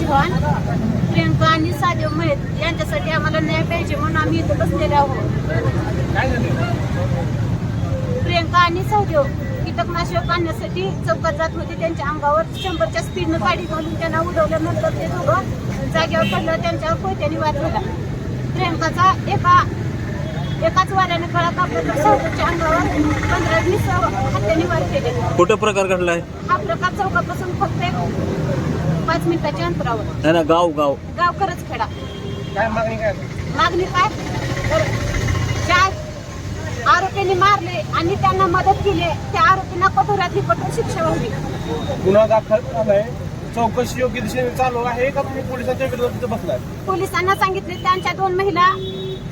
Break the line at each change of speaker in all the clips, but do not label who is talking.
चव्हाण प्रियंका आणि सादेव महेत यांच्यासाठी आम्हाला न्याय पाहिजे म्हणून आम्ही इथं बसलेले आहोत प्रियंका आणि सहदेव कीटकनाशक आणण्यासाठी चौकात जात होते त्यांच्या अंगावर शंभरच्या स्पीडनं गाडी घालून त्यांना उडवल्यानंतर ते दोघं जागेवर पडलं त्यांच्यावर कोयत्याने वाद प्रियंकाचा एका एकाच वाऱ्याने गळा कापला तर सहदेवच्या अंगावर पंधरा वीस हत्याने वार केले.
कुठं प्रकार घडलाय?
हा प्रकार चौकापासून फक्त एक पाच मिनिटाच्या अंतरावर.
नाही ना गाव गाव.
गाव करच खेडा.
काय मागणी काय?
मागणी काय? तर ज्या आरोपींनी मारले आणि त्यांना मदत केली त्या आरोपींना कठोरातली कठोर शिक्षा व्हावी.
गुन्हा दाखल झालाय. चौकशी योग्य दिशेने चालू आहे का तुम्ही पोलिसांच्या विरोधात बसलाय?
पोलिसांना सांगितले त्यांच्या दोन महिला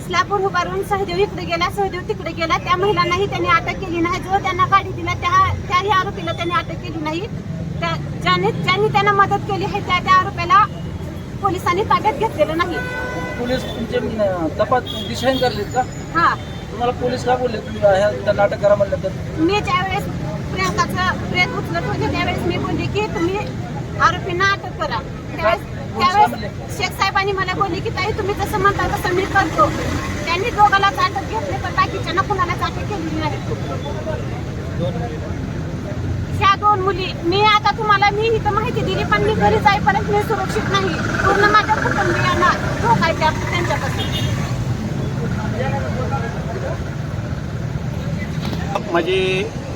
स्लॅबवर उभारून सहदेव इकडे गेला सहदेव तिकडे गेला. त्या महिलांनाही त्यांनी अटक केली नाही. जो त्यांना गाडी दिला त्या त्याही आरोपीला त्यांनी अटक केली नाही. त्या ज्याने ज्यांनी त्यांना मदत केली आहे त्या त्या आरोपीला पोलिसांनी ताब्यात घेतलेलं नाही.
पोलीस तुमचे तपास दिशाहीन करलेत का?
हा.
तुम्हाला पोलीस काय बोलले? तुम्ही ह्या त्यांना अटक करा म्हणलं तर.
मी ज्यावेळेस प्रियंकाचं प्रेत उचलत होते त्यावेळेस मी बोलली की तुम्ही आरोपींना अटक करा. त्यावेळेस त्यावेळेस शेख साहेबांनी मला बोलले की ताई तुम्ही जसं म्हणता तसं मी करतो. त्यांनी दोघाला अटक घेतली पण बाकीच्या कुणालाच अटक केलेली नाही. ह्या दोन मुली मी आता तुम्हाला मी इथं माहिती दिली पण मी घरी जाईपर्यंत मी सुरक्षित नाही. पूर्ण माझ्या कुटुंबियांना धोकायच्या आहे त्या- त्यांच्यापासून.
माझी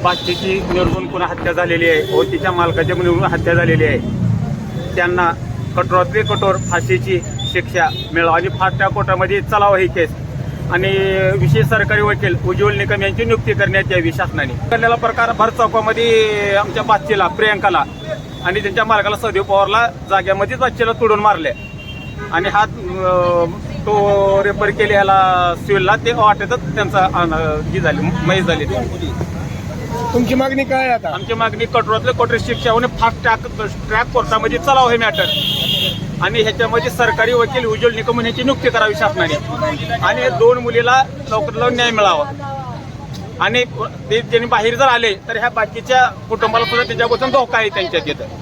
बादशीची निर्गुण पुन्हा हत्या झालेली आहे व तिच्या मालकाच्या निर्गुण हत्या झालेली आहे त्यांना कठोरातली कठोर फाशीची शिक्षा मिळावं आणि फाट्या कोर्टामध्ये चलावं ही केस. आणि विशेष सरकारी वकील उज्ज्वल निकम यांची नियुक्ती करण्यात यावी शासनाने. घडलेला प्रकार भर चौकामध्ये आमच्या बादशीला प्रियंकाला आणि त्यांच्या मालकाला सदैव पवारला जाग्यामध्येच बादशीला तोडून मारले. आणि हा तो रेफर केले ह्याला सिव्हिलला ते वाटेतच त्यांचा जी झाली मयत झाली.
तुमची मागणी काय आहे आता?
आमची मागणी कठोरातले कठोर शिक्षा होणे फास्ट ट्रॅक ट्रॅक कोर्टामध्ये चलाव हे मॅटर आणि ह्याच्यामध्ये सरकारी वकील उज्ज्वल निकम यांची नियुक्ती करावी शासनाने. आणि दोन मुलीला लवकरात लवकर न्याय मिळावा. आणि ते त्यांनी बाहेर जर आले तर ह्या बाकीच्या कुटुंबाला सुद्धा त्याच्यापासून धोका आहे त्यांच्या तिथं